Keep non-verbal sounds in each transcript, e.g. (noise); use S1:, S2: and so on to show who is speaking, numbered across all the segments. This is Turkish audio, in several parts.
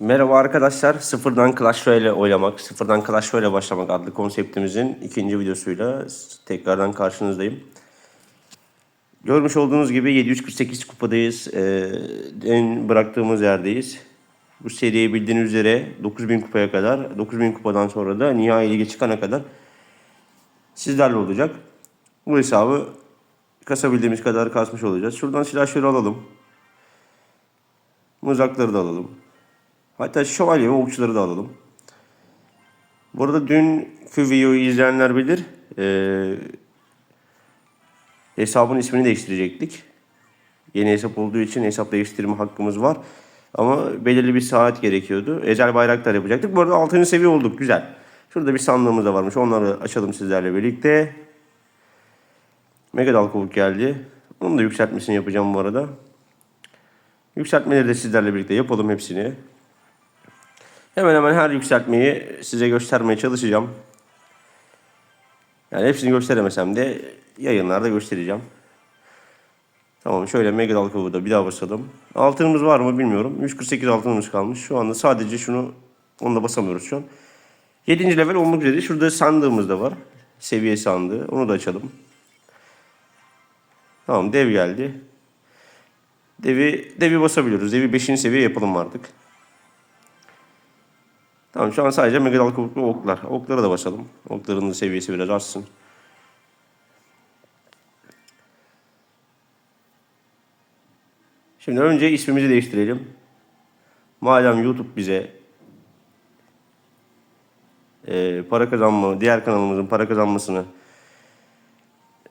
S1: Merhaba arkadaşlar. Sıfırdan Clash Royale oynamak, sıfırdan Clash Royale başlamak adlı konseptimizin ikinci videosuyla tekrardan karşınızdayım. Görmüş olduğunuz gibi 748 kupadayız. Ee, en bıraktığımız yerdeyiz. Bu seriye bildiğiniz üzere 9000 kupaya kadar, 9000 kupadan sonra da nihai lige çıkana kadar sizlerle olacak. Bu hesabı kasabildiğimiz kadar kasmış olacağız. Şuradan silahları alalım. Mızrakları da alalım. Hatta şövalye ve okçuları da alalım. Bu arada dünkü videoyu izleyenler bilir. Ee, hesabın ismini değiştirecektik. Yeni hesap olduğu için hesap değiştirme hakkımız var. Ama belirli bir saat gerekiyordu. Ezel Bayraktar yapacaktık. Bu arada 6. seviye olduk. Güzel. Şurada bir sandığımız da varmış. Onları açalım sizlerle birlikte. Mega Dal Kovuk geldi. Onun da yükseltmesini yapacağım bu arada. Yükseltmeleri de sizlerle birlikte yapalım hepsini. Hemen hemen her yükseltmeyi size göstermeye çalışacağım. Yani hepsini gösteremesem de yayınlarda göstereceğim. Tamam şöyle Mega Dal Kovuğu da bir daha basalım. Altınımız var mı bilmiyorum. 148 altınımız kalmış. Şu anda sadece şunu onu da basamıyoruz şu an. 7. level olmak üzere. Şurada sandığımız da var. Seviye sandığı. Onu da açalım. Tamam dev geldi. Devi, devi basabiliyoruz. Devi 5. seviye yapalım artık. Tamam şu an sadece megadal kabuklu oklar. Oklara da basalım. Okların seviyesi biraz artsın. Şimdi önce ismimizi değiştirelim. Madem YouTube bize e, para kazanma, diğer kanalımızın para kazanmasını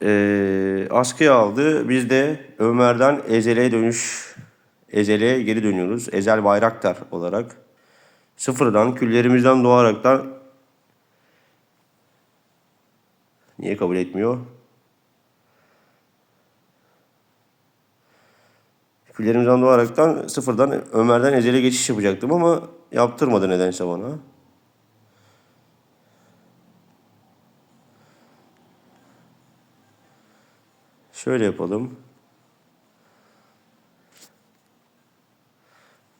S1: e, askıya aldı. Biz de Ömer'den Ezel'e dönüş, Ezel'e geri dönüyoruz. Ezel Bayraktar olarak. Sıfırdan, küllerimizden doğaraktan Niye kabul etmiyor? Küllerimizden doğaraktan sıfırdan Ömer'den Ezel'e geçiş yapacaktım ama yaptırmadı nedense bana. Şöyle yapalım.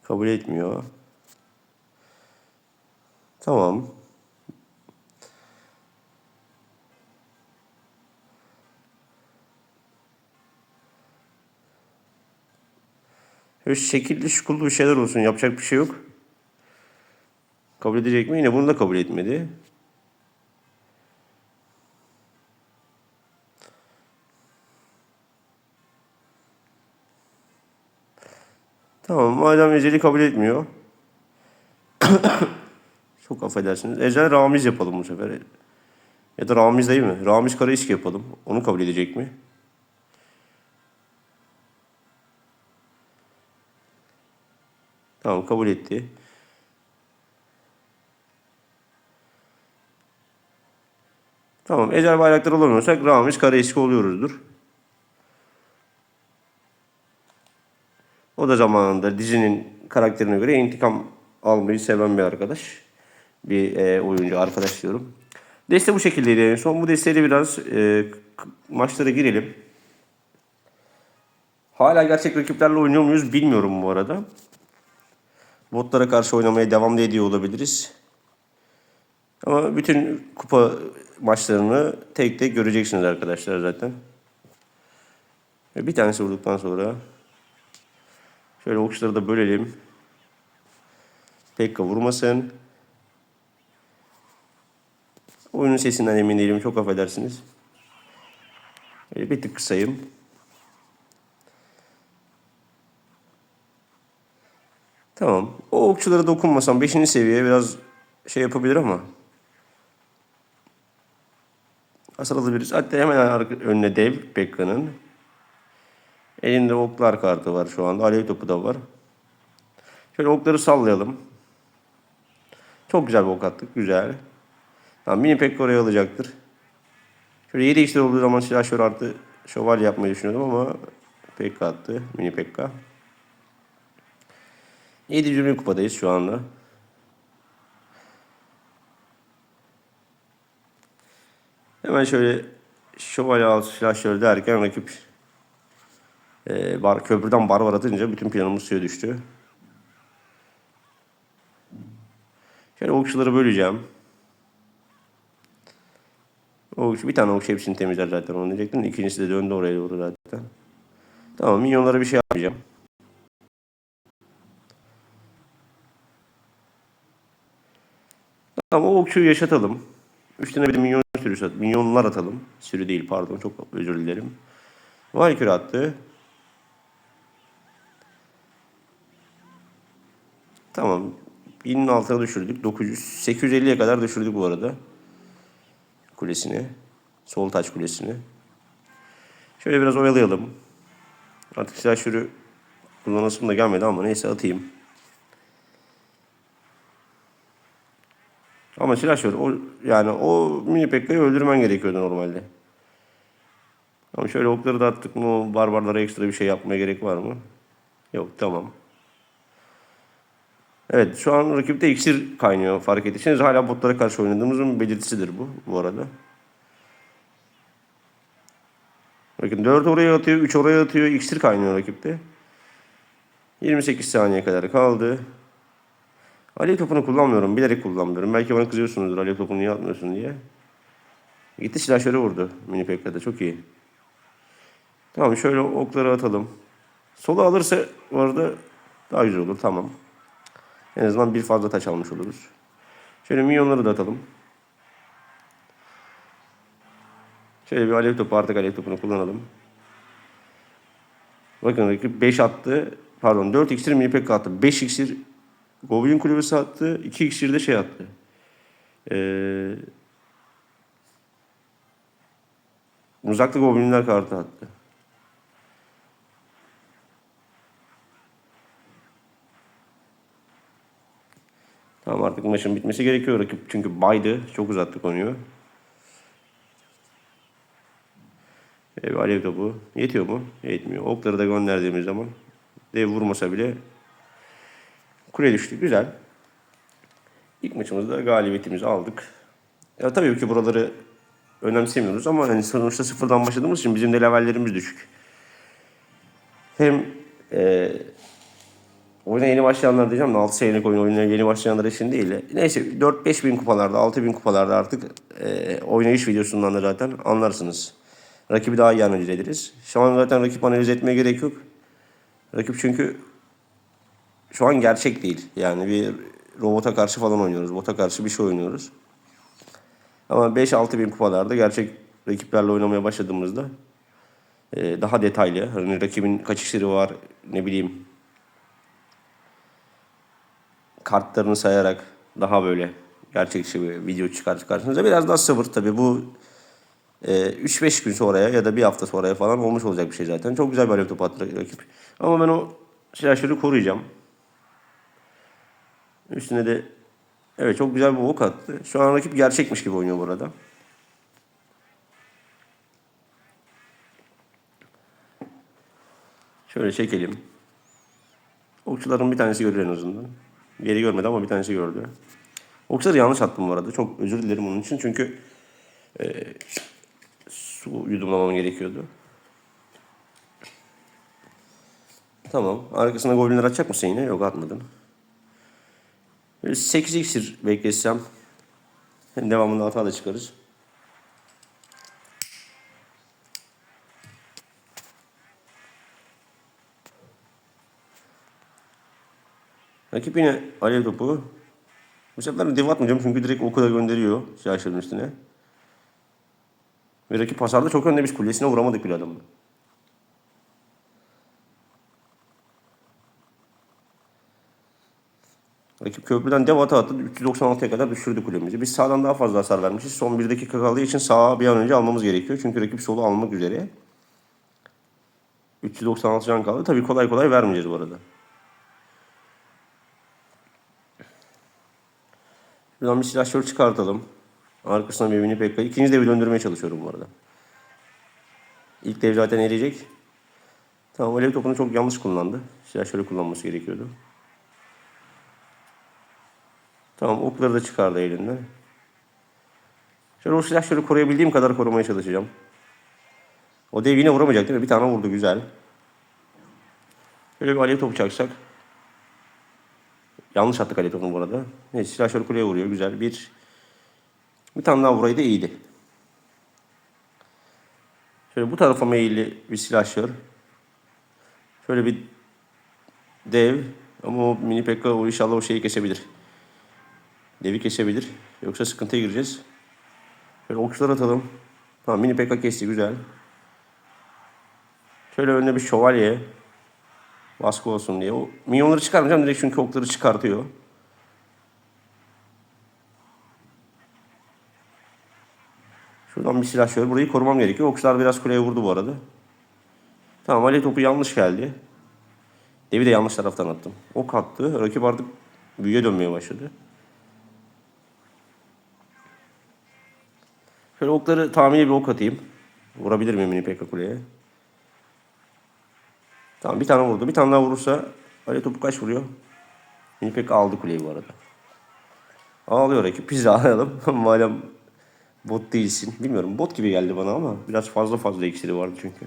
S1: Kabul etmiyor. Tamam. Şöyle şekilli şukullu bir şeyler olsun. Yapacak bir şey yok. Kabul edecek mi? Yine bunu da kabul etmedi. Tamam. Madem eceli kabul etmiyor. (coughs) Çok affedersiniz. Ecel Ramiz yapalım bu sefer. Ya da Ramiz değil mi? Ramiz Karayiski yapalım. Onu kabul edecek mi? Tamam kabul etti. Tamam Ecel Bayraktar olamıyorsak Ramiz Karayiski oluyoruzdur. O da zamanında dizinin karakterine göre intikam almayı seven bir arkadaş. Bir e, oyuncu arkadaş diyorum. Deste bu şekildeydi en son. Bu desteyle biraz e, maçlara girelim. Hala gerçek rakiplerle oynuyor muyuz bilmiyorum bu arada. Botlara karşı oynamaya devam da ediyor olabiliriz. Ama bütün kupa maçlarını tek tek göreceksiniz arkadaşlar zaten. Ve Bir tanesi vurduktan sonra şöyle okçuları da bölelim. Pekka vurmasın. Oyunun sesinden emin değilim. Çok affedersiniz. Böyle bir tık kısayım. Tamam. O okçulara dokunmasam 5. seviyeye biraz şey yapabilir ama. Hasar alabiliriz. Hatta hemen önüne dev Pekka'nın. Elinde oklar kartı var şu anda. Alev topu da var. Şöyle okları sallayalım. Çok güzel bir ok attık. Güzel. Tamam mini Pekka oraya alacaktır. Şöyle 7 işler olduğu zaman silah şöyle artı şövalye yapmayı düşünüyordum ama Pekka attı. Mini Pekka. 720 kupadayız şu anda. Hemen şöyle şövalye altı silah şöyle derken rakip e, bar, köprüden barbar atınca bütün planımız suya düştü. Şöyle okçuları böleceğim. Okçu, bir tane okçu hepsini temizler zaten onu diyecektim. İkincisi de döndü oraya doğru zaten. Tamam minyonlara bir şey yapmayacağım. Tamam o okçuyu yaşatalım. Üstüne bir de minyon sürüsü at. Minyonlar atalım. Sürü değil pardon çok özür dilerim. Valkyrie attı. Tamam. 1000'in altına düşürdük. 900, 850'ye kadar düşürdük bu arada. Kulesini. Sol taç kulesini. Şöyle biraz oyalayalım. Artık silah şürü kullanasım da gelmedi ama neyse atayım. Ama silah şöyle o yani o mini pekkayı öldürmen gerekiyordu normalde. Ama şöyle okları da attık mı barbarlara ekstra bir şey yapmaya gerek var mı? Yok tamam. Evet şu an rakipte iksir kaynıyor fark ettiyseniz. Hala botlara karşı oynadığımızın belirtisidir bu bu arada. Bakın 4 oraya atıyor, 3 oraya atıyor. iksir kaynıyor rakipte. 28 saniye kadar kaldı. Alev topunu kullanmıyorum. Bilerek kullanmıyorum. Belki bana kızıyorsunuzdur alev topunu niye atmıyorsun diye. Gitti silahşörü vurdu. Mini Pekka'da. Çok iyi. Tamam şöyle okları atalım. Sola alırsa bu arada daha güzel olur. Tamam. En azından bir fazla taş almış oluruz. Şöyle minyonları da atalım. Şöyle bir alev topu artık alev topunu kullanalım. Bakın rakip 5 attı. Pardon 4 iksir mini pekka attı. 5 iksir Goblin kulübesi attı. 2 iksir de şey attı. Ee, uzakta goblinler kartı attı. Tamam artık maçın bitmesi gerekiyor. Rakip çünkü baydı. Çok uzattı konuyu. Ee, bir alev topu. Yetiyor mu? Yetmiyor. Okları da gönderdiğimiz zaman dev vurmasa bile kule düştü. Güzel. İlk maçımızda galibiyetimizi aldık. Ya tabii ki buraları önemsemiyoruz ama hani sonuçta sıfırdan başladığımız için bizim de levellerimiz düşük. Hem e, oyuna yeni başlayanlar diyeceğim de 6 senelik oyun oyununa yeni başlayanlar için değil. Neyse 4-5 bin kupalarda 6 bin kupalarda artık e, oynayış videosundan da zaten anlarsınız. Rakibi daha iyi analiz ederiz. Şu an zaten rakip analiz etmeye gerek yok. Rakip çünkü şu an gerçek değil. Yani bir robota karşı falan oynuyoruz. Bota karşı bir şey oynuyoruz. Ama 5-6 bin kupalarda gerçek rakiplerle oynamaya başladığımızda e, daha detaylı. Hani rakibin kaç iksiri var ne bileyim kartlarını sayarak daha böyle gerçekçi bir video çıkar karşınıza. Biraz daha sabır tabii bu e, 3-5 gün sonraya ya da bir hafta sonraya falan olmuş olacak bir şey zaten. Çok güzel bir alev topu attı rakip. Ama ben o silahları koruyacağım. Üstüne de evet çok güzel bir ok attı. Şu an rakip gerçekmiş gibi oynuyor burada. Şöyle çekelim. Okçuların bir tanesi görür en azından. Diğeri görmedi ama bir tanesi gördü. Okçuları yanlış attım bu arada. Çok özür dilerim onun için. Çünkü e, su yudumlamam gerekiyordu. Tamam. Arkasına goblinler atacak mısın yine? Yok atmadın. Böyle 8 iksir beklesem devamında hata da çıkarız. Rakip yine alev topu. Bu sefer dev atmayacağım çünkü direkt oku da gönderiyor silahların üstüne. Ve rakip hasarda çok önde biz kulesine vuramadık bile adamın. Rakip köprüden dev ata attı. 396'ya kadar düşürdü kulemizi. Biz sağdan daha fazla hasar vermişiz. Son bir dakika kaldığı için sağa bir an önce almamız gerekiyor. Çünkü rakip solu almak üzere. 396 can kaldı. Tabii kolay kolay vermeyeceğiz bu arada. Buradan bir silahşör çıkartalım. Arkasına bir mini pekka. İkinci devi döndürmeye çalışıyorum bu arada. İlk dev zaten eriyecek. Tamam alev topunu çok yanlış kullandı. Silahşörü kullanması gerekiyordu. Tamam okları da çıkardı elinden. Şöyle o silahları koruyabildiğim kadar korumaya çalışacağım. O dev yine vuramayacak değil mi? Bir tane vurdu güzel. Şöyle bir alev topu çaksak. Yanlış attık Ali topunu bu arada. Neyse silahşör kuleye vuruyor. Güzel. Bir bir tane daha vuraydı iyiydi. Şöyle bu tarafa meyilli bir silahşör. Şöyle bir dev. Ama o mini pekka o inşallah o şeyi kesebilir. Devi kesebilir. Yoksa sıkıntıya gireceğiz. Şöyle okçular atalım. Tamam mini pekka kesti güzel. Şöyle önüne bir şövalye. Baskı olsun diye. O minyonları çıkarmayacağım direkt çünkü okları çıkartıyor. Şuradan bir silah şöyle. Burayı korumam gerekiyor. Okçular biraz kuleye vurdu bu arada. Tamam Ali topu yanlış geldi. Devi de yanlış taraftan attım. Ok attı. Rakip artık büyüye dönmeye başladı. Şöyle okları tahmini bir ok atayım. Vurabilir miyim mini pekka kuleye? Tamam bir tane vurdu. Bir tane daha vurursa Ali topu kaç vuruyor? Pekka aldı kuleyi bu arada. Ağlıyor rakip. Biz de ağlayalım. (laughs) Madem bot değilsin. Bilmiyorum bot gibi geldi bana ama biraz fazla fazla iksiri vardı çünkü.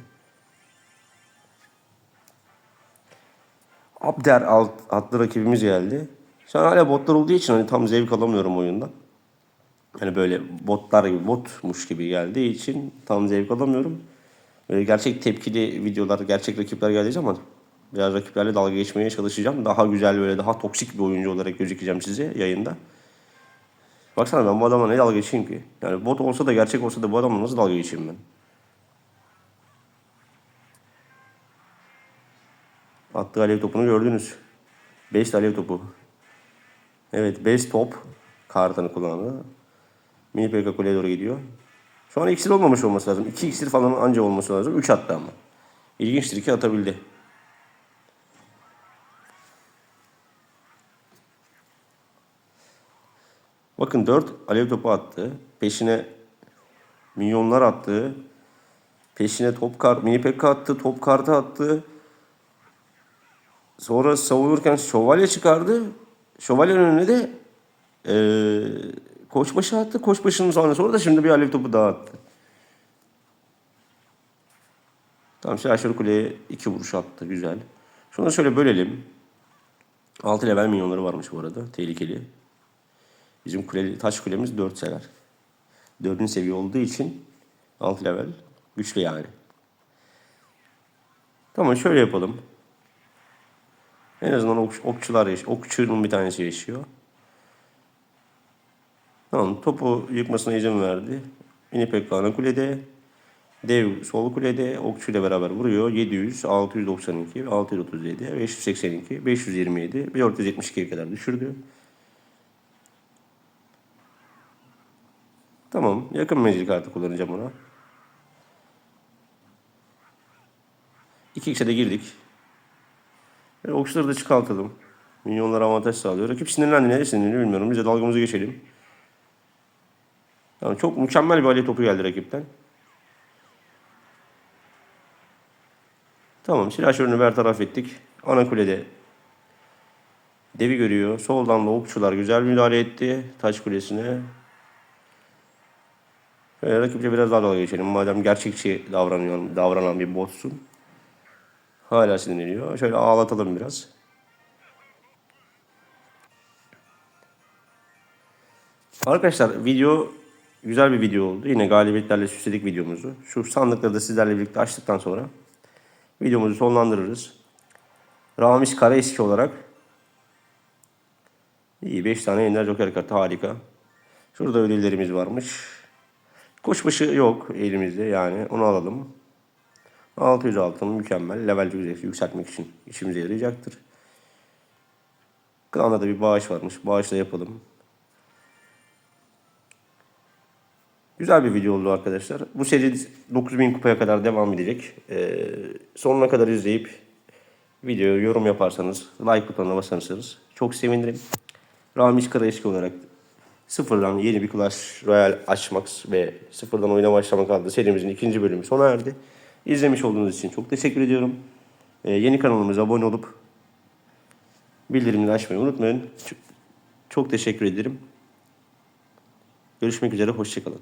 S1: Abder alt, adlı rakibimiz geldi. Şu an hala botlar olduğu için hani tam zevk alamıyorum oyundan. Hani böyle botlar gibi botmuş gibi geldiği için tam zevk alamıyorum. Böyle gerçek tepkili videolar, gerçek rakipler geldiği zaman biraz rakiplerle dalga geçmeye çalışacağım. Daha güzel böyle daha toksik bir oyuncu olarak gözükeceğim size yayında. Baksana ben bu adama ne dalga geçeyim ki? Yani bot olsa da gerçek olsa da bu adamla nasıl dalga geçeyim ben? Attığı alev topunu gördünüz. 5 alev topu. Evet 5 top kartını kullandı. Mini PK kuleye doğru gidiyor. Şu an iksir olmamış olması lazım. 2 iksir falan anca olması lazım. 3 attı ama. İlginçtir ki atabildi. Bakın 4 alev topu attı. Peşine milyonlar attı. Peşine top kart, mini pekka attı, top kartı attı. Sonra savunurken şövalye çıkardı. Şövalyenin önüne de eee koçbaşı attı. Koçbaşının sonra sonra da şimdi bir alev topu daha attı. Tamam Şaşır Kule'ye iki vuruş attı. Güzel. Şunu şöyle bölelim. 6 level minyonları varmış bu arada. Tehlikeli. Bizim kule, taş kulemiz 4 sever. 4. seviye olduğu için 6 level. Güçlü yani. Tamam şöyle yapalım. En azından ok, okçular. Okçunun bir tanesi yaşıyor. Tamam topu yıkmasına izin verdi. Mini Pekka'nın kulede. Dev sol kulede okçuyla beraber vuruyor. 700, 692, 637, 582, 527 ve 472'ye kadar düşürdü. Tamam. Yakın menzil kartı kullanacağım ona. 2x'e de girdik. Ve okçuları da çıkartalım. Minyonlara avantaj sağlıyor. Rakip sinirlendi. Nereye sinirlendi bilmiyorum. Biz de dalgamızı geçelim. Tamam, çok mükemmel bir alya topu geldi rakipten. Tamam silahşörünü bertaraf ettik. Ana kulede devi görüyor. Soldan da okçular güzel müdahale etti. Taş kulesine. Şöyle rakiple biraz daha dalga geçelim. Madem gerçekçi davranıyor, davranan bir botsun. Hala sinirleniyor. Şöyle ağlatalım biraz. Arkadaşlar video güzel bir video oldu. Yine galibiyetlerle süsledik videomuzu. Şu sandıkları da sizlerle birlikte açtıktan sonra videomuzu sonlandırırız. Ramiz Karaeski olarak iyi 5 tane Ender Joker kartı harika. Şurada ödüllerimiz varmış. Kuşbaşı yok elimizde yani onu alalım. 600 altın mükemmel. Level yükseltmek için işimize yarayacaktır. Klanda da bir bağış varmış. Bağışla yapalım. Güzel bir video oldu arkadaşlar. Bu seri 9000 kupaya kadar devam edecek. Ee, sonuna kadar izleyip videoya yorum yaparsanız, like butonuna basarsanız çok sevinirim. Ramiz Karaeski olarak sıfırdan yeni bir Clash Royale açmak ve sıfırdan oyuna başlamak adlı serimizin ikinci bölümü sona erdi. İzlemiş olduğunuz için çok teşekkür ediyorum. Ee, yeni kanalımıza abone olup bildirimleri açmayı unutmayın. Çok, çok teşekkür ederim. Görüşmek üzere, hoşçakalın.